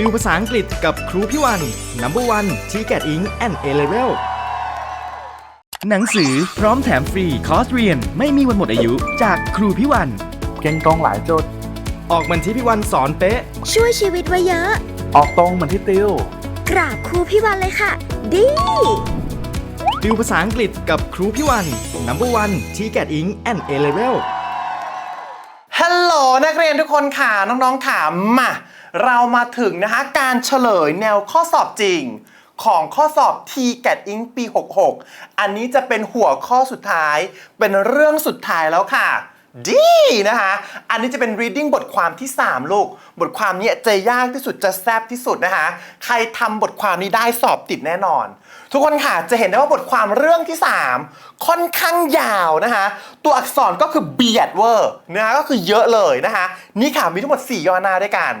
ติวภาษาอังกฤษกับครูพี่วัน Number one t g a t Ink and A Level หนังสือพร้อมแถมฟรี คอร์สเรียน ไม่มีวันหมดอายุจากครูพี่วัน เก่งตรงหลายจุด ออกเหมันที่พี่วันสอนเป๊ะ ช่วยชีวิตไว้เยอะ ออกตรงเหมือนที่ติว กราบครูพี่วันเลยค่ะ ดี ติวภาษาอังกฤษกับครูพี่วัน Number one t g a t Ink and A Level ฮัลโหลนักเรียนทุกคนค่ะ น้องๆค่ะมา เรามาถึงนะคะการเฉลยแนวข้อสอบจริง ของข้อสอบ t g a t Inc ปี 66 อันนี้จะเป็นหัวข้อสุดท้าย เป็นเรื่องสุดท้ายแล้วค่ะ ดีนะคะ อันนี้จะเป็น reading บทความที่ 3 ลูก บทความนี้จะยากที่สุดจะแซบที่สุดนะคะ ใครทำบทความนี้ได้สอบติดแน่นอน ทุกคนค่ะจะเห็นได้ว่าบทความเรื่องที่ 3 ค่อนข้างยาวนะคะ ตัวอักษรก็คือเบียดเวอร์นะคะก็คือเยอะเลยนะคะ นี่ค่ะมีทั้งหมด 4 ย่อหน้าด้วยกัน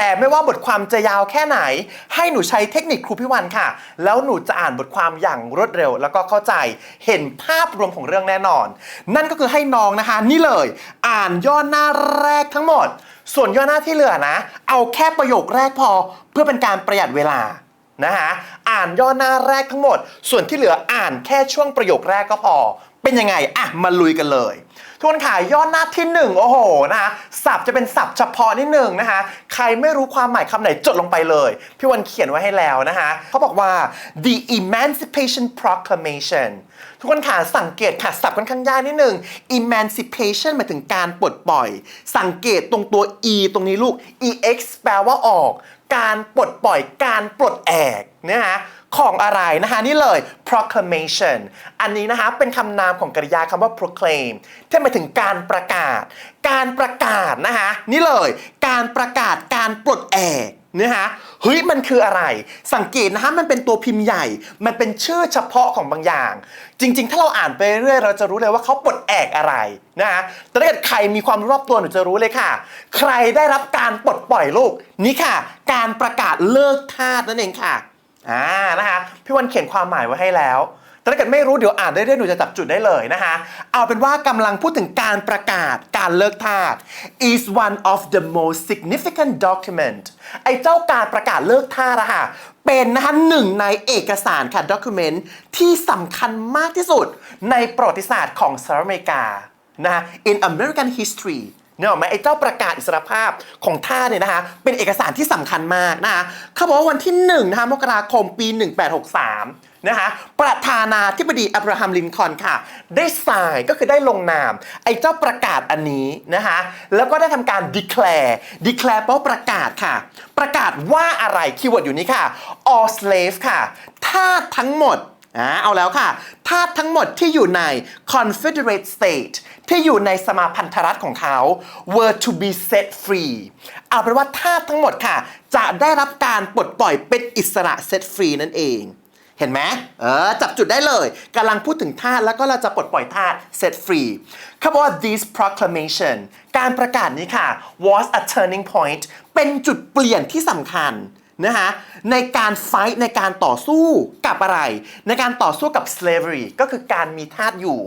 แต่ไม่ว่าบทความจะยาวแค่ไหน ให้หนูใช้เทคนิคครูพิวันค่ะ แล้วหนูจะอ่านบทความอย่างรวดเร็ว แล้วก็เข้าใจเห็นภาพรวมของเรื่องแน่นอน นั่นก็คือให้น้องนะคะ นี่เลย อ่านย่อหน้าแรกทั้งหมด ส่วนย่อหน้าที่เหลือนะ เอาแค่ประโยคแรกพอเพื่อเป็นการประหยัดเวลานะคะอ่านย่อหน้าแรกทั้งหมด ส่วนที่เหลืออ่านแค่ช่วงประโยคแรกก็พอ เป็นยังไงอะมาลุยกันเลย ทุกคนค่ะย่อหน้าที่หนึ่งโอ้โหนะคะศัพท์จะเป็นศัพท์เฉพาะนิดหนึ่งนะคะใครไม่รู้ความหมายคำไหนจดลงไปเลย พี่วันเขียนไว้ให้แล้วนะคะเขาบอกว่า the emancipation proclamation ทุกคนค่ะสังเกตค่ะศัพท์ค่อนข้างยากนิดหนึ่ง emancipation หมายถึงการปลดปล่อย สังเกตตรงตัว e ตรงนี้ลูก ex แปลว่าออก การปลดปล่อยการปลดแอกนะคะ ของอะไรนะคะนี่เลย proclamation อันนี้นะคะเป็นคำนามของกริยาคำว่า proclaim ที่หมายถึงการประกาศ การประกาศนะคะนี่เลยการประกาศการปลดแอกนะคะเฮ้ยมันคืออะไร สังเกตนะคะมันเป็นตัวพิมพ์ใหญ่ มันเป็นชื่อเฉพาะของบางอย่าง จริง ๆ ถ้าเราอ่านไปเรื่อยเราจะรู้เลยว่าเขาปลดแอกอะไรนะคะแต่ถ้าเกิดใครมีความรู้รอบตัวหนูจะรู้เลยค่ะ ใครได้รับการปลดปล่อยลูกนี่ค่ะ การประกาศเลิกทาสนั่นเองค่ะ อ่านะคะพี่วันเขียนความหมายไว้ให้แล้วแต่ถ้าเกิดไม่รู้เดี๋ยวอ่านได้เรื่อยๆหนูจะจับจุดได้เลยนะคะ เอาเป็นว่ากำลังพูดถึงการประกาศการเลิกทาส is one of the most significant document ไอ้เจ้าการประกาศเลิกทาสอะค่ะเป็นนะคะหนึ่งในเอกสารค่ะ document ที่สำคัญมากที่สุดในประวัติศาสตร์ของสหรัฐอเมริกานะฮะ in American history เนี่ยหรอกไหมไอ้เจ้าประกาศอิสรภาพของท่าเนี่ยนะคะเป็นเอกสารที่สำคัญมากนะคะเขาบอกว่าวันที่1นะคะมกราคมปี 1863นะคะประธานาธิบดีอับราฮัมลินคอนค่ะ ได้สายก็คือได้ลงนาม ไอ้เจ้าประกาศอันนี้นะคะแล้วก็ได้ทำการ declare declare แปลว่าประกาศค่ะ ประกาศว่าอะไรคีย์เวิร์ดอยู่นี้ค่ะ all slave ค่ะทาสทั้งหมดอ่าเอาแล้วค่ะทาสทั้งหมดที่อยู่ใน Confederate State ที่อยู่ในสมาพันธรัฐของเขา were to be set free เอาเป็นว่าทาสทั้งหมดค่ะ จะได้รับการปลดปล่อยเป็นอิสระ set free นั่นเอง เห็นไหมเออจับจุดได้เลยกำลังพูดถึงทาสแล้วก็เราจะปลดปล่อยทาส set free เขาบอกว่า this proclamation การประกาศนี้ค่ะ was a turning point เป็นจุดเปลี่ยนที่สำคัญ นะคะในการไฟท์ในการต่อสู้กับอะไร ในการต่อสู้กับ slavery ก็คือการมีทาสอยู่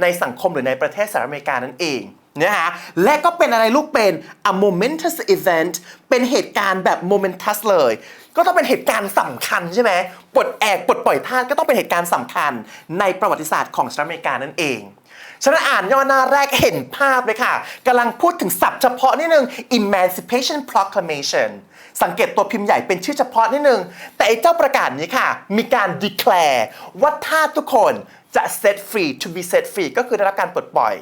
ในสังคมหรือในประเทศสหรัฐอเมริกานั่นเองนะคะและก็เป็นอะไรลูกเป็น a momentous event เป็นเหตุการณ์แบบ momentous เลย ก็ต้องเป็นเหตุการณ์สำคัญใช่ไหมปลดแอกปลดปล่อยทาสก็ต้องเป็นเหตุการณ์สำคัญในประวัติศาสตร์ของสหรัฐอเมริกานั่นเองฉะนั้นอ่านย่อหน้าแรกเห็นภาพเลยค่ะกำลังพูดถึงศัพท์เฉพาะนิดนึง Emancipation Proclamation สังเกตตัวพิมพ์ใหญ่เป็นชื่อเฉพาะนิดนึง แต่ไอ้เจ้าประกาศนี้ค่ะ มีการ declare ว่าถ้าทุกคนจะ set free to be set free ก็คือได้รับการปลดปล่อย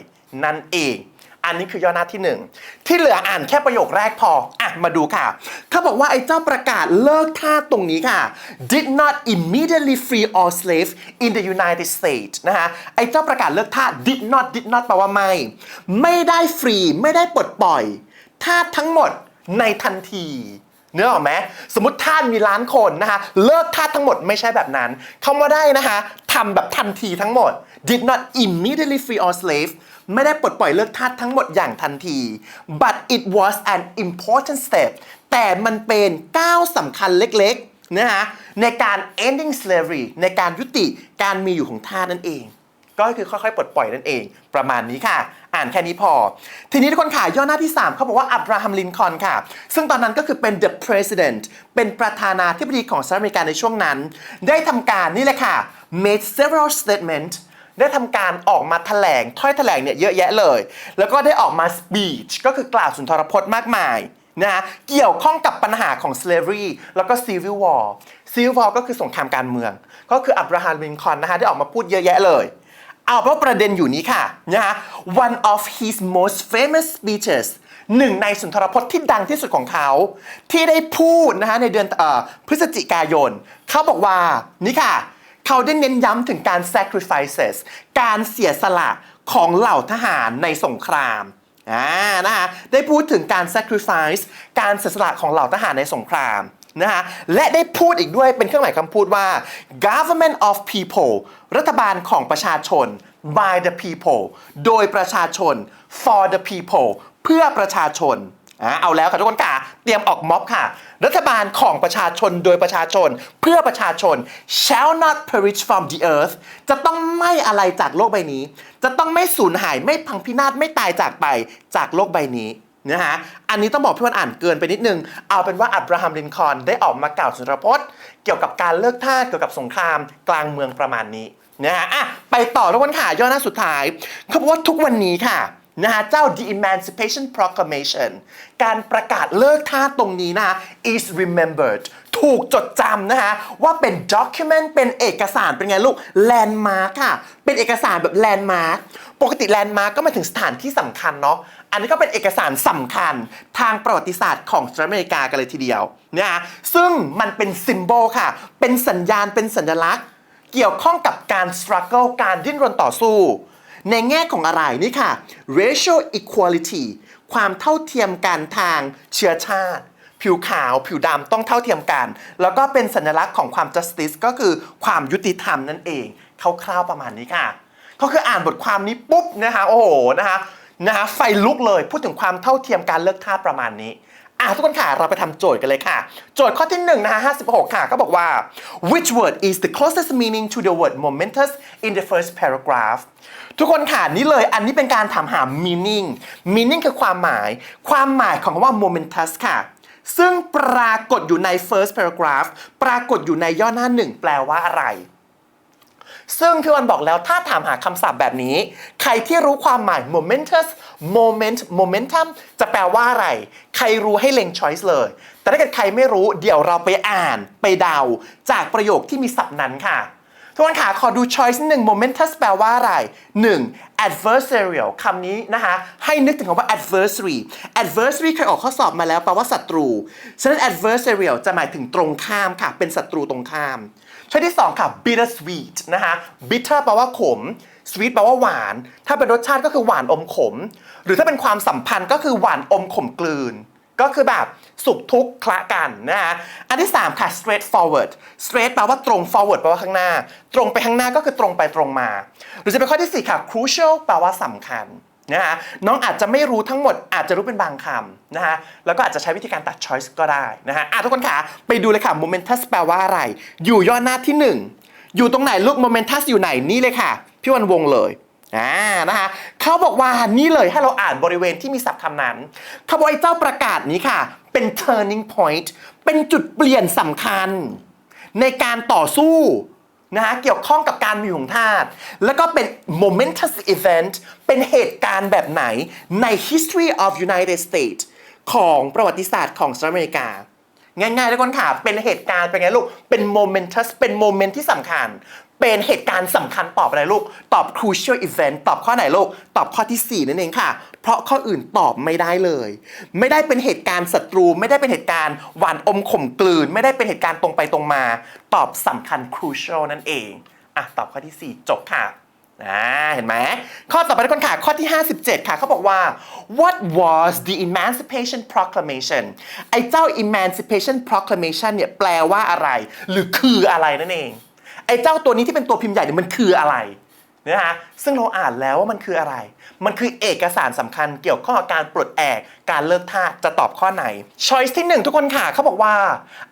นั่นเอง อันนี้คือย่อหน้าที่หนึ่งที่เหลืออ่านแค่ประโยคแรกพอ อะ มาดูค่ะ เขาบอกว่าไอ้เจ้าประกาศเลิกท่าตรงนี้ค่ะ did not immediately free all slaves in the United States นะฮะไอ้เจ้าประกาศเลิกท่า did not did not แปลว่าไม่ ไม่ได้ฟรี ไม่ได้ปลดปล่อยท่าทั้งหมดในทันที เนื้อออกไหมสมมติท่าสมีล้านคนนะคะเลิกท่าทั้งหมดไม่ใช่แบบนั้นคำว่าได้นะคะทำแบบทันทีทั้งหมด did not immediately free all slaves ไม่ได้ปลดปล่อยเลิกทาสทั้งหมดอย่างทันที but it was an important step แต่มันเป็นก้าวสำคัญเล็กๆนะคะในการ ending slavery ในการยุติการมีอยู่ของทาสนั่นเอง ก็คือค่อยๆปลดปล่อยนั่นเอง ประมาณนี้ค่ะ อ่านแค่นี้พอ ทีนี้ทุกคนค่ะย่อหน้าที่ 3 เขาบอกว่าอับราฮัมลินคอนค่ะ ซึ่งตอนนั้นก็คือเป็น the president เป็นประธานาธิบดีของสหรัฐอเมริกาในช่วงนั้น ได้ทำการนี่แหละค่ะ made several statement ได้ทำการออกมาแถลงถ้อยแถลงเนี่ยเยอะแยะเลย แล้วก็ได้ออกมา speech ก็คือกล่าวสุนทรพจน์มากมายนะะเกี่ยวข้องกับปัญหาของ slavery แล้วก็ civil war civil war ก็คือสงครามการเมือง ก็คืออับราฮัมลินคอนนะฮะได้ออกมาพูดเยอะแยะเลย เอาเพราะประเด็นอยู่นี้ค่ะนะฮะ one of his most famous speeches หนึ่งในสุนทรพจน์ที่ดังที่สุดของเขา ที่ได้พูดนะฮะในเดือนออพฤศจิกายน เขาบอกว่า นี่ค่ะ เขาได้เน้นย้ำถึงการ sacrifices การเสียสละของเหล่าทหารในสงครามอ่านะคะได้พูดถึงการ sacrifice การเสียสละของเหล่าทหารในสงคราม นะฮะและได้พูดอีกด้วยเป็นเครื่องหมายคำพูดว่า government of people รัฐบาลของประชาชน by the people โดยประชาชน for the people เพื่อประชาชนอะเอาแล้วค่ะทุกคนค่ะ เตรียมออกม็อบค่ะ รัฐบาลของประชาชนโดยประชาชน เพื่อประชาชน shall not perish from the earth จะต้องไม่อะไรจากโลกใบนี้ จะต้องไม่สูญหายไม่พังพินาศไม่ตายจากไปจากโลกใบนี้ นะฮะ อันนี้ต้องบอกพี่วันอ่านเกินไปนิดนึง เอาเป็นว่าอับราฮัมลินคอนได้ออกมากล่าวสุนทรพจน์ เกี่ยวกับการเลิกทาสเกี่ยวกับสงครามกลางเมืองประมาณนี้นะฮะอะไปต่อทุกคนค่ะย่อหน้าสุดท้ายเขาบอกว่าทุกวันนี้ค่ะนะฮะเจ้า The Emancipation Proclamation การประกาศเลิกทาสตรงนี้นะ is remembered ถูกจดจำนะฮะว่าเป็น document เป็นเอกสารเป็นไงลูก landmark ค่ะ เป็นเอกสารแบบ landmark ปกติ landmark ก็หมายถึงสถานที่สำคัญเนาะ อันนี้ก็เป็นเอกสารสำคัญทางประวัติศาสตร์ของสหรัฐอเมริกากันเลยทีเดียวนะฮะซึ่งมันเป็นซิมโบลค่ะ เป็นสัญญาณเป็นสัญลักษณ์ เกี่ยวข้องกับการ struggle การดิ้นรนต่อสู้ ในแง่ของอะไรนี่ค่ะ racial equality ความเท่าเทียมกันทางเชื้อชาติ ผิวขาว ผิวดำต้องเท่าเทียมกัน แล้วก็เป็นสัญลักษณ์ของความ justice ก็คือความยุติธรรมนั่นเองคร่าวๆประมาณนี้ค่ะก็คืออ่านบทความนี้ปุ๊บนะคะโอ้โหนะคะนะคะไฟลุกเลยพูดถึงความเท่าเทียมการเลือกทาสประมาณนี้อะทุกคนค่ะเราไปทำโจทย์กันเลยค่ะ โจทย์ข้อที่1นะคะ56 ค่ะ ก็บอกว่า which word is the closest meaning to the word momentous in the first paragraph ทุกคนค่ะนี่เลยอันนี้เป็นการถามหา meaning meaning คือความหมาย ความหมายของคำว่า momentous ค่ะ ซึ่งปรากฏอยู่ใน first paragraph ปรากฏอยู่ในย่อหน้าหนึ่งแปลว่าอะไร ซึ่งพี่วันบอกแล้วถ้าถามหาคำศัพท์แบบนี้ ใครที่รู้ความหมาย momentous moment momentum จะแปลว่าอะไร ใครรู้ให้เล็ง choice เลย แต่ถ้าเกิดใครไม่รู้เดี๋ยวเราไปอ่านไปเดา จากประโยคที่มีศัพท์นั้นค่ะ ทุกคนค่ะขอดู choice หนึ่ง momentous แปลว่าอะไร 1. adversarial คำนี้นะคะ ให้นึกถึงคำว่า adversary adversary เคยออกข้อสอบมาแล้วแปลว่าศัตรู ฉะนั้น adversarial จะหมายถึงตรงข้ามค่ะ เป็นศัตรูตรงข้าม ช้อยที่ 2 ค่ะ bitter sweet นะคะ bitter แปลว่าขม sweet แปลว่าหวาน ถ้าเป็นรสชาติก็คือหวานอมขม หรือถ้าเป็นความสัมพันธ์ก็คือหวานอมขมกลืน ก็คือแบบสุขทุกข์คละกันนะฮะอันที่ 3 ค่ะ straight forward straight แปลว่าตรง forward แปลว่าข้างหน้า ตรงไปข้างหน้าก็คือตรงไปตรงมา หรือจะเป็นข้อที่ 4 ค่ะ crucial แปลว่าสำคัญนะฮะน้องอาจจะไม่รู้ทั้งหมดอาจจะรู้เป็นบางคำนะฮะแล้วก็อาจจะใช้วิธีการตัด choice ก็ได้นะฮะอะทุกคนค่ะ ไปดูเลยค่ะ momentous แปลว่าอะไร อยู่ย่อหน้าที่ 1 อยู่ตรงไหนลูก momentous อยู่ไหนนี่เลยค่ะ พี่วันวงเลย อ่านะคะเขาบอกว่านี่เลยให้เราอ่านบริเวณที่มีศัพท์คำนั้นเขาบอกไอ้เจ้าประกาศนี้ค่ะ เป็น turning point เป็นจุดเปลี่ยนสำคัญ ในการต่อสู้นะฮะเกี่ยวข้องกับการมีของทาสแล้วก็เป็น momentous event เป็นเหตุการณ์แบบไหนใน history of United States ของประวัติศาสตร์ของสหรัฐอเมริกา ง่ายๆทุกคนค่ะ เป็นเหตุการณ์เป็นไงลูก เป็น momentous เป็นโมเมนต์ที่สำคัญ เป็นเหตุการณ์สำคัญตอบอะไรลูก ตอบ crucial event ตอบข้อไหนลูก ตอบข้อที่ 4 นั่นเองค่ะ เพราะข้ออื่นตอบไม่ได้เลย ไม่ได้เป็นเหตุการณ์ศัตรู ไม่ได้เป็นเหตุการณ์หวานอมขมกลืน ไม่ได้เป็นเหตุการณ์ตรงไปตรงมา ตอบสำคัญ crucial นั่นเอง อะ ตอบข้อที่ 4 จบค่ะอ่าเห็นไหม ข้อต่อไปทุกคนค่ะ ข้อที่ 57 ค่ะ เขาบอกว่า what was the emancipation proclamation ไอ้เจ้า emancipation proclamation เนี่ยแปลว่าอะไร หรือคืออะไรนั่นเอง ไอ้เจ้าตัวนี้ที่เป็นตัวพิมพ์ใหญ่เนี่ยมันคืออะไรนะฮะซึ่งเราอ่านแล้วว่ามันคืออะไร มันคือเอกสารสำคัญเกี่ยวข้องกับการปลดแอกการเลิกทาสจะตอบข้อไหน choice ที่หนึ่งทุกคนค่ะเขาบอกว่า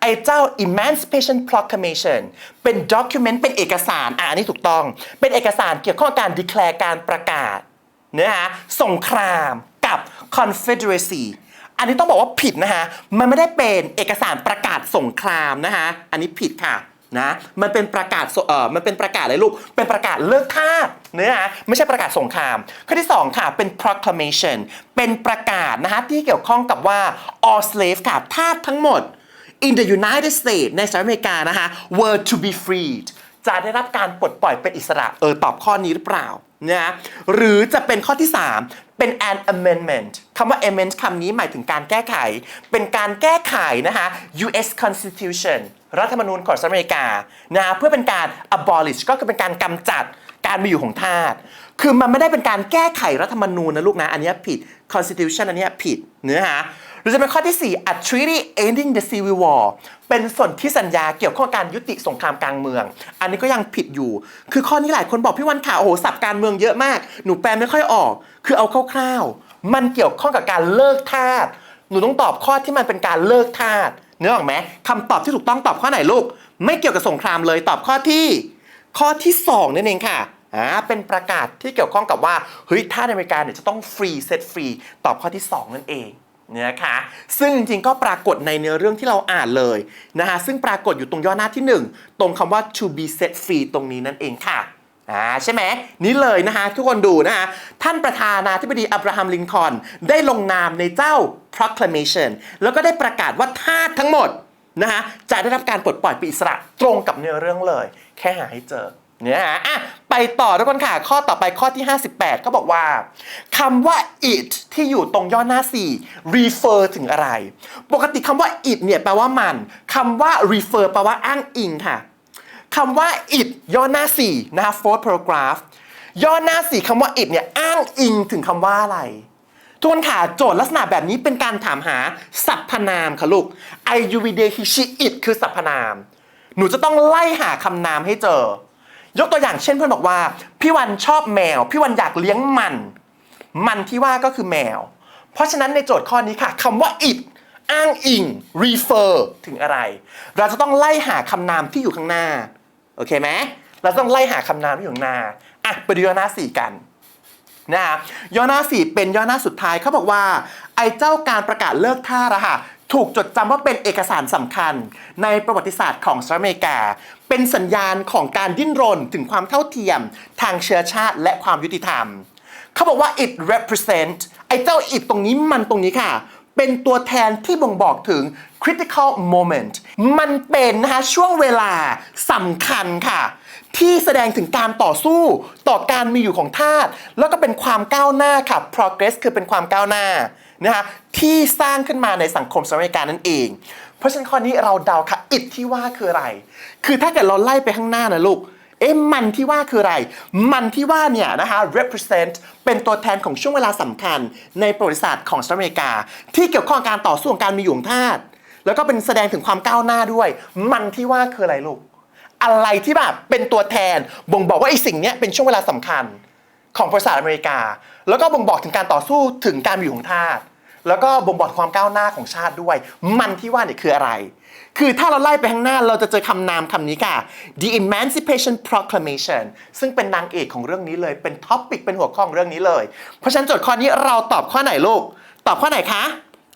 ไอ้เจ้า Emancipation Proclamation เป็น document เป็นเอกสารอะอันนี้ถูกต้อง เป็นเอกสารเกี่ยวข้องกับการ declare การประกาศนื้อหาสงครามกับ Confederacy อันนี้ต้องบอกว่าผิดนะฮะมันไม่ได้เป็นเอกสารประกาศสงครามนะฮะอันนี้ผิดค่ะ นะมันเป็นประกาศเออมันเป็นประกาศอะไรลูก เป็นประกาศเลิกทาสเนื้อหาไม่ใช่ประกาศสงคราม ข้อที่ 2 ค่ะเป็น proclamation เป็นประกาศนะฮะที่เกี่ยวข้องกับว่า all slaves ค่ะทาสทั้งหมด in the United States ในสหรัฐอเมริกานะคะ were to be freed จะได้รับการปลดปล่อยเป็นอิสระเออตอบข้อนี้หรือเปล่านะหรือจะเป็นข้อที่ 3 เป็น an amendment คำว่า amendment คำนี้หมายถึงการแก้ไข เป็นการแก้ไขนะคะ US Constitution รัฐธรรมนูญของสหรัฐอเมริกานะเพื่อเป็นการ abolish ก็คือเป็นการกำจัดการมีอยู่ของทาส คือมันไม่ได้เป็นการแก้ไขรัฐธรรมนูญนะลูกนะ อันนี้ผิด constitution อันนี้ผิดเนื้อหา รือจะเป็นข้อที่ 4 a treaty ending the civil war เป็นส่วนที่สัญญาเกี่ยวข้องกับการยุติสงครามกลางเมือง อันนี้ก็ยังผิดอยู่ คือข้อนี้หลายคนบอกพี่วันข่าวโอ้โหสับการเมืองเยอะมาก หนูแปลไม่ค่อยออก คือเอาคร่าวๆ มันเกี่ยวข้องกับการเลิกทาส หนูต้องตอบข้อที่มันเป็นการเลิกทาสเนื้อออกไหมคำตอบที่ถูกต้องตอบข้อไหนลูก ไม่เกี่ยวกับสงครามเลยตอบข้อที่ ข้อที่2นั่นเองค่ะอ่าเป็นประกาศที่เกี่ยวข้องกับว่าเฮ้ยถ้าในอเมริกาเนี่ยจะต้องฟรีเซตฟรีตอบข้อที่ 2 นั่นเอง นะคะซึ่งจริงๆก็ปรากฏในเนื้อเรื่องที่เราอ่านเลยนะคะซึ่งปรากฏอยู่ตรงย่อหน้าที่ 1 ตรงคำว่า to be set free ตรงนี้นั่นเองค่ะอ่าใช่ไหมนี่เลยนะคะทุกคนดูนะคะท่านประธานาธิบดีอับราฮัมลินคอล์นได้ลงนามในเจ้า proclamation แล้วก็ได้ประกาศว่าทาสทั้งหมดนะคะจะได้รับการปลดปล่อยเป็นอิสระตรงกับเนื้อเรื่องเลย แค่หาให้เจอ เนี่ยฮะอะไปต่อทุกคนค่ะ ข้อต่อไปข้อที่ 58 ก็บอกว่าคำว่า it ที่อยู่ตรงย่อหน้า 4 refer ถึงอะไร ปกติคำว่า it เนี่ยแปลว่ามันคำว่า refer แปลว่าอ้างอิงค่ะคำว่า it ย่อหน้า 4 นะคะ fourth paragraph ย่อหน้า 4คำว่า it เนี่ยอ้างอิงถึงคำว่าอะไรทุกคนค่ะโจทย์ลักษณะแบบนี้เป็นการถามหาสรรพนามค่ะลูก I U V D H she it คือสรรพนาม หนูจะต้องไล่หาคำนามให้เจอ ยกตัวอย่างเช่นเพื่อนบอกว่า พี่วันชอบแมว พี่วันอยากเลี้ยงมัน มันที่ว่าก็คือแมว เพราะฉะนั้นในโจทย์ข้อนี้ค่ะคำว่า it อ้างอิง refer ถึงอะไร เราจะต้องไล่หาคำนามที่อยู่ข้างหน้า โอเคไหมเราต้องไล่หาคำนามที่อยู่ข้างหน้าอะไปดูหน้าสี่กันนะครับย่อหน้าสี่เป็นย่อหน้าสุดท้ายเขาบอกว่า ไอ้เจ้าการประกาศเลิกท่าสอะค่ะ ถูกจดจำว่าเป็นเอกสารสำคัญ ในประวัติศาสตร์ของสหรัฐอเมริกา เป็นสัญญาณของการดิ้นรนถึงความเท่าเทียม ทางเชื้อชาติและความยุติธรรม เขาบอกว่า it represent ไอ้เจ้า it ตรงนี้มันตรงนี้ค่ะ เป็นตัวแทนที่บ่งบอกถึง critical moment มันเป็นนะคะช่วงเวลาสำคัญค่ะ ที่แสดงถึงการต่อสู้ต่อการมีอยู่ของทาสแล้วก็เป็นความก้าวหน้าค่ะ progress คือเป็นความก้าวหน้า นะคะที่สร้างขึ้นมาในสังคมสหรัฐอเมริกานั่นเอง เพราะฉะนั้นข้อนี้เราเดาค่ะ it ที่ว่าคืออะไร คือถ้าเกิดเราไล่ไปข้างหน้านะลูกเอ๊ะมันที่ว่าคืออะไร มันที่ว่าเนี่ยนะคะ represent เป็นตัวแทนของช่วงเวลาสำคัญ ในประวัติศาสตร์ของสหรัฐอเมริกา ที่เกี่ยวข้องการต่อสู้ของการมีอยู่ของทาสแล้วก็เป็นแสดงถึงความก้าวหน้าด้วย มันที่ว่าคืออะไรลูก อะไรที่แบบเป็นตัวแทนบ่งบอกว่าไอ้สิ่งเนี้ยเป็นช่วงเวลาสำคัญของประวัติศาสตร์อเมริกา แล้วก็บ่งบอกถึงการต่อสู้ถึงการมีอยู่ของทาสแล้วก็บ่งบอกความก้าวหน้าของชาติด้วย มันที่ว่าเนี่ยคืออะไร คือถ้าเราไล่ไปข้างหน้าเราจะเจอคำนามคำนี้ค่ะ The Emancipation Proclamation ซึ่งเป็นนางเอกของเรื่องนี้เลย เป็นท็อปปิกเป็นหัวข้อของเรื่องนี้เลย เพราะฉะนั้นโจทย์ข้อนี้เราตอบข้อไหนลูก ตอบข้อไหนคะ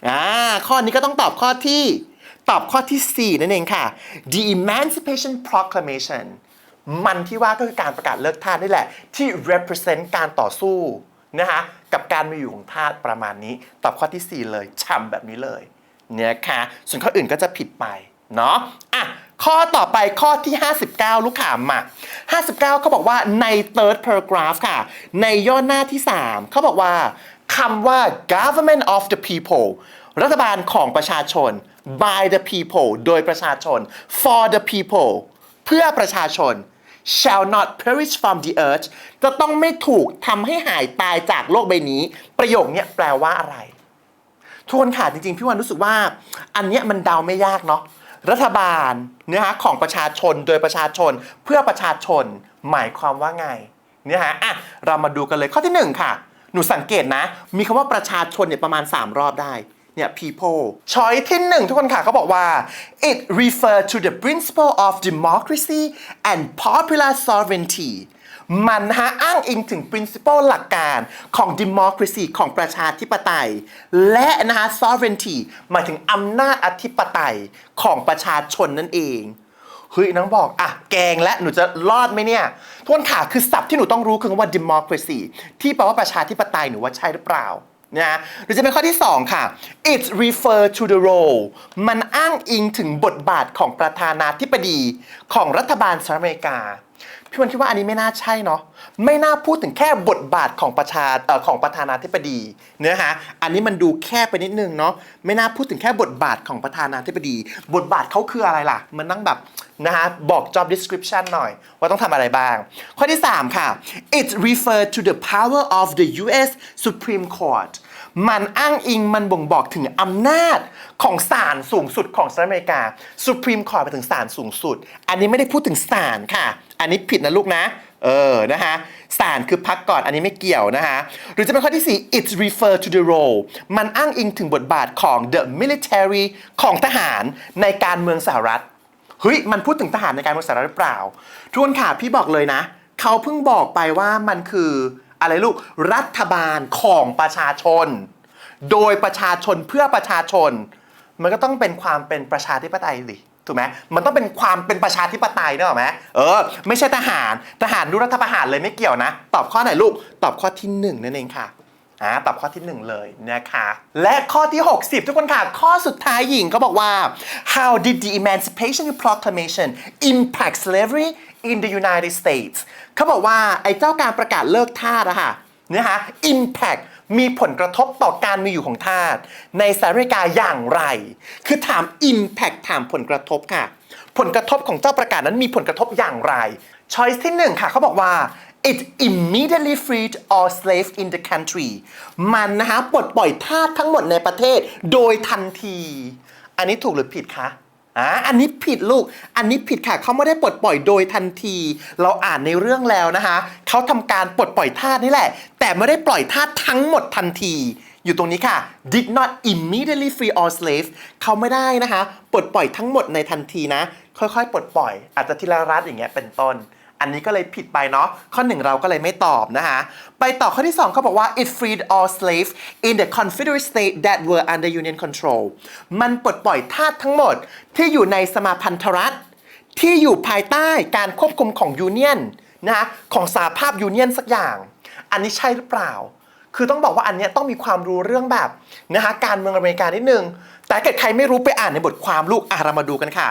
อ่าข้อนี้ก็ต้องตอบข้อที่ ตอบข้อที่ 4 นั่นเองค่ะ The Emancipation Proclamation มันที่ว่าก็คือการประกาศเลิกทาสนี่แหละ ที่ represent การต่อสู้ นะคะกับการมีอยู่ของทาสประมาณนี้ ตอบข้อที่ 4 เลยช่ำแบบนี้เลยเนี่ยค่ะส่วนข้ออื่นก็จะผิดไปเนาะอะข้อต่อไปข้อที่ 59 ลูกขามมา59 เขาบอกว่าใน third paragraph ค่ะ ในย่อหน้าที่ 3 เขาบอกว่าคำว่า government of the people รัฐบาลของประชาชน by the people โดยประชาชน for the people เพื่อประชาชน shall not perish from the earth จะต้องไม่ถูกทำให้หายตายจากโลกใบนี้ ประโยคนี้แปลว่าอะไรทุกคนค่ะจริงๆ พี่วันรู้สึกว่า อันเนี้ยมันเดาไม่ยากเนาะรัฐบาลเนื้อหาของประชาชนโดยประชาชนเพื่อประชาชนหมายความว่าไงเนื้อหาอะเรามาดูกันเลยข้อที่หนึ่งค่ะ หนูสังเกตนะ มีคำว่าประชาชนเนี่ยประมาณ 3 รอบได้ เนี่ย people ช้อยที่หนึ่งทุกคนค่ะเขาบอกว่า it refer to the principle of democracy and popular sovereignty มันนะฮะอ้างอิงถึง principle หลักการของ democracy ของประชาธิปไตย และนะฮะ sovereignty หมายถึงอำนาจอธิปไตยของประชาชนนั่นเองเฮ้ยน้องบอกอะแกงและหนูจะรอดไหมเนี่ยทวนขาคือศัพท์ที่หนูต้องรู้คือคำว่า democracy ที่แปลว่าประชาธิปไตยหนูว่าใช่หรือเปล่า นะหรือจะเป็นข้อที่ 2 ค่ะ it refer to the role มันอ้างอิงถึงบทบาทของประธานาธิบดีของรัฐบาลสหรัฐอเมริกา พี่วันคิดว่าอันนี้ไม่น่าใช่เนาะไม่น่าพูดถึงแค่บทบาทของประชาเอ่อของประธานาธิบดีเนื้อฮะอันนี้มันดูแค่ไปนิดนึงเนาะไม่น่าพูดถึงแค่บทบาทของประธานาธิบดี บทบาทเขาคืออะไรล่ะ มันนั่งแบบนะฮะบอก job description หน่อยว่าต้องทำอะไรบ้าง ข้อที่ 3 ค่ะ it refer to the power of the U.S. Supreme Court มันอ้างอิงมันบ่งบอกถึงอำนาจของศาลสูงสุดของสหรัฐอเมริกา Supreme Court ไปถึงศาลสูงสุด อันนี้ไม่ได้พูดถึงศาลค่ะ อันนี้ผิดนะลูกนะ เออ นะฮะศาลคือพักก่อนอันนี้ไม่เกี่ยวนะฮะหรือจะเป็นข้อที่ 4 it refer to the role มันอ้างอิงถึงบทบาทของ the military ของทหารในการเมืองสหรัฐเฮ้ยมันพูดถึงทหารในการเมืองสหรัฐหรือเปล่าทวนค่ะพี่บอกเลยนะ เขาเพิ่งบอกไปว่ามันคืออะไรลูกรัฐบาลของประชาชน โดยประชาชนเพื่อประชาชน มันก็ต้องเป็นความเป็นประชาธิปไตยสิ ถูกไหมมันต้องเป็นความเป็นประชาธิปไตยเนออไหมเออ ไม่ใช่ทหาร ทหารดูรัฐประหารเลยไม่เกี่ยวนะ ตอบข้อไหนลูก ตอบข้อที่หนึ่งนั่นเองค่ะอ่าตอบข้อที่ 1 เลยนะคะ และข้อที่ 60 ทุกคนค่ะ ข้อสุดท้ายหญิงเขาบอกว่า how did the Emancipation Proclamation impact slavery in the United States เขาบอกว่าไอ้เจ้าการประกาศเลิกทาสอะค่ะเนะคะ impact มีผลกระทบต่อการมีอยู่ของทาสในสหรัฐอเมริกาอย่างไร คือถาม impact ถามผลกระทบค่ะ ผลกระทบของเจ้าประกาศนั้นมีผลกระทบอย่างไร choice ที่หนึ่งค่ะเขาบอกว่า it immediately freed all slaves in the country มันนะฮะปลดปล่อยทาสทั้งหมดในประเทศ โดยทันที อันนี้ถูกหรือผิดคะ อ่าอันนี้ผิดลูก อันนี้ผิดค่ะ เขาไม่ได้ปลดปล่อยโดยทันที เราอ่านในเรื่องแล้วนะคะ เขาทำการปลดปล่อยทาสนี่แหละ แต่ไม่ได้ปล่อยทาสทั้งหมดทันที อยู่ตรงนี้ค่ะ did not immediately free all slaves เขาไม่ได้นะคะ ปลดปล่อยทั้งหมดในทันทีนะ ค่อยๆ ปลดปล่อย อาจจะทีละรัฐอย่างเงี้ย เป็นต้น อันนี้ก็เลยผิดไปเนาะข้อหนึ่งเราก็เลยไม่ตอบนะคะไปต่อข้อที่ 2เขาบอกว่า it freed all slaves in the Confederate state that were under Union control มันปลดปล่อยทาสทั้งหมดที่อยู่ในสมาพันธรัฐ ที่อยู่ภายใต้การควบคุมของยูเนียนนะคะของสาภาพยูเนียนสักอย่าง อันนี้ใช่หรือเปล่า คือต้องบอกว่าอันเนี้ยต้องมีความรู้เรื่องแบบนะคะการเมืองอเมริกานิดนึง แต่เกิดใครไม่รู้ไปอ่านในบทความลูกอะเรามาดูกันค่ะ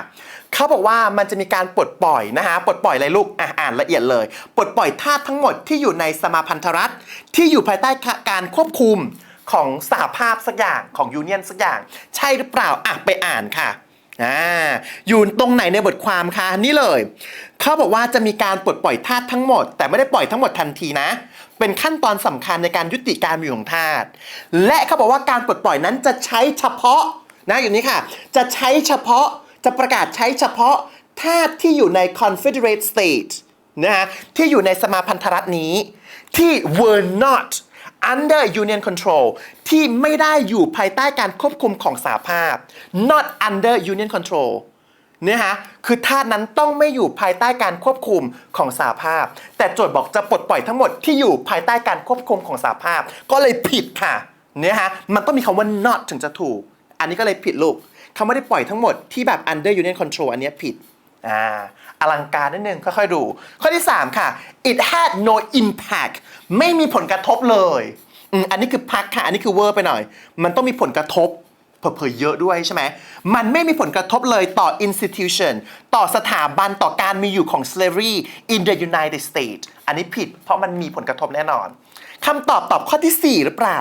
เขาบอกว่ามันจะมีการปลดปล่อยนะคะปลดปล่อยอะไรลูกอะานละเอียดเลยปลดปล่อยทาสทั้งหมดที่อยู่ในสมาพันธรัฐ ที่อยู่ภายใต้การควบคุมของสหภาพสักอย่างของยูเนียนสักอย่าง ใช่หรือเปล่าอะไปอ่านค่ะอ่าอยู่ตรงไหนในบทความคะนี่เลยเขาบอกว่าจะมีการปลดปล่อยทาสทั้งหมด แต่ไม่ได้ปล่อยทั้งหมดทันทีนะ เป็นขั้นตอนสำคัญในการยุติการมีอยู่ของทาสและเขาบอกว่าการปลดปล่อยนั้นจะใช้เฉพาะนะอยู่นี้ค่ะ จะใช้เฉพาะจะประกาศใช้เฉพาะทาสที่อยู่ใน Confederate State นะฮะที่อยู่ในสมาพันธรัฐนี้ ที่ were not under union control ที่ไม่ได้อยู่ภายใต้การควบคุมของสหภาพ not under union control เนี่ยฮะคือทาสนั้นต้องไม่อยู่ภายใต้การควบคุมของสหภาพ แต่โจทย์บอกจะปลดปล่อยทั้งหมดที่อยู่ภายใต้การควบคุมของสหภาพ ก็เลยผิดค่ะเนี่ยฮะมันต้องมีคำว่า not ถึงจะถูก อันนี้ก็เลยผิดลูกเขาไม่ได้ปล่อยทั้งหมดที่แบบ under union control อันนี้ผิดอ่า อลังการนิดนึงค่อยๆดู ข้อที่ 3 ค่ะ it had no impact ไม่มีผลกระทบเลยอันนี้คือพักค่ะ อันนี้คือเวอร์ไปหน่อย มันต้องมีผลกระทบเผยๆเยอะด้วยใช่ไหม มันไม่มีผลกระทบเลยต่อ institution ต่อสถาบันต่อการมีอยู่ของ slavery in the United States อันนี้ผิดเพราะมันมีผลกระทบแน่นอนคำตอบตอบข้อที่ 4 หรือเปล่า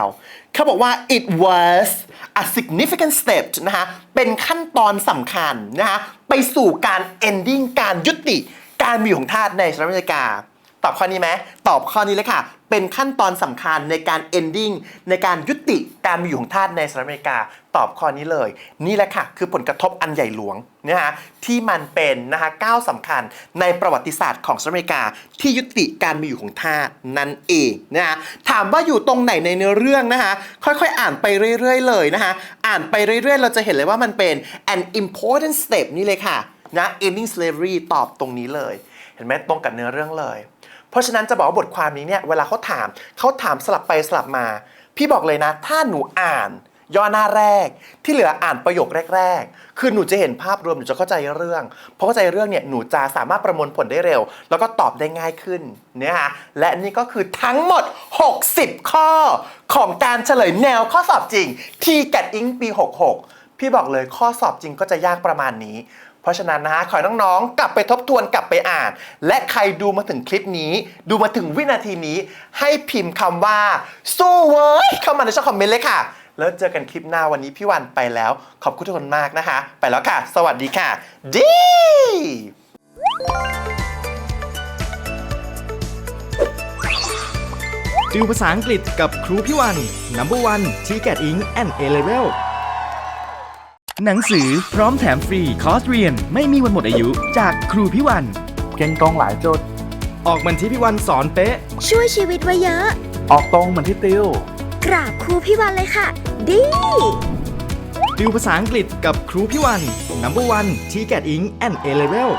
เขาบอกว่า it was a significant step นะฮะเป็นขั้นตอนสำคัญนะฮะ ไปสู่การ ending การยุติการมีของทาสในสหรัฐอเมริกา ตอบข้อนี้ไหมตอบข้อนี้เลยค่ะ เป็นขั้นตอนสำคัญในการ ending ในการยุติการมีอยู่ของทาสในสหรัฐอเมริกา ตอบข้อนี้เลย นี่แหละค่ะ คือผลกระทบอันใหญ่หลวงนะฮะที่มันเป็นนะคะก้าวสำคัญในประวัติศาสตร์ของสหรัฐอเมริกา ที่ยุติการมีอยู่ของทาสนั่นเองนะฮะถามว่าอยู่ตรงไหนในเนื้อเรื่องนะคะค่อยๆ อ่านไปเรื่อยๆ เลยนะคะอ่านไปเรื่อยๆ เราจะเห็นเลยว่ามันเป็น an important step นี่เลยค่ะนะ ending slavery ตอบตรงนี้เลย เห็นไหมตรงกับเนื้อเรื่องเลย เพราะฉะนั้นจะบอกว่าบทความนี้เนี่ยเวลาเขาถามเขาถามสลับไปสลับมา พี่บอกเลยนะ ถ้าหนูอ่านย่อหน้าแรกที่เหลืออ่านประโยคแรก ๆ คือหนูจะเห็นภาพรวมหนูจะเข้าใจเรื่องเพราะเข้าใจเรื่องเนี่ยหนูจะสามารถประมวลผลได้เร็ว แล้วก็ตอบได้ง่ายขึ้นเนี่ยฮะและนี่ก็คือทั้งหมด 60 ข้อ ของการเฉลยแนวข้อสอบจริง ที่กัดอิงปี 66 พี่บอกเลยข้อสอบจริงก็จะยากประมาณนี้ ราะฉะนั้นนะฮะขอให้น้องๆ กลับไปทบทวนกลับไปอ่าน และใครดูมาถึงคลิปนี้ ดูมาถึงวินาทีนี้ ให้พิมพ์คำว่า สู้เว้ยเข้ามาในช่องคอมเมนต์เลยค่ะ แล้วเจอกันคลิปหน้าวันนี้พี่วันไปแล้ว ขอบคุณทุกคนมากนะคะ ไปแล้วค่ะ สวัสดีค่ะดีติวภาษาอังกฤษกับครูพี่วัน Number one t c a t Ink and A Level หนังสือพร้อมแถมฟรีคอร์สเรียน ไม่มีวันหมดอายุ จากครูพี่วัน เก่งตรงหลายจุด ออกเหมือนที่พี่วันสอนเป๊ะ ช่วยชีวิตไว้เยอะ ออกตรงเหมือนที่ติว กราบครูพี่วันเลยค่ะ ดี ติวภาษาอังกฤษกับครูพี่วัน Number one t c a t Ink and A Level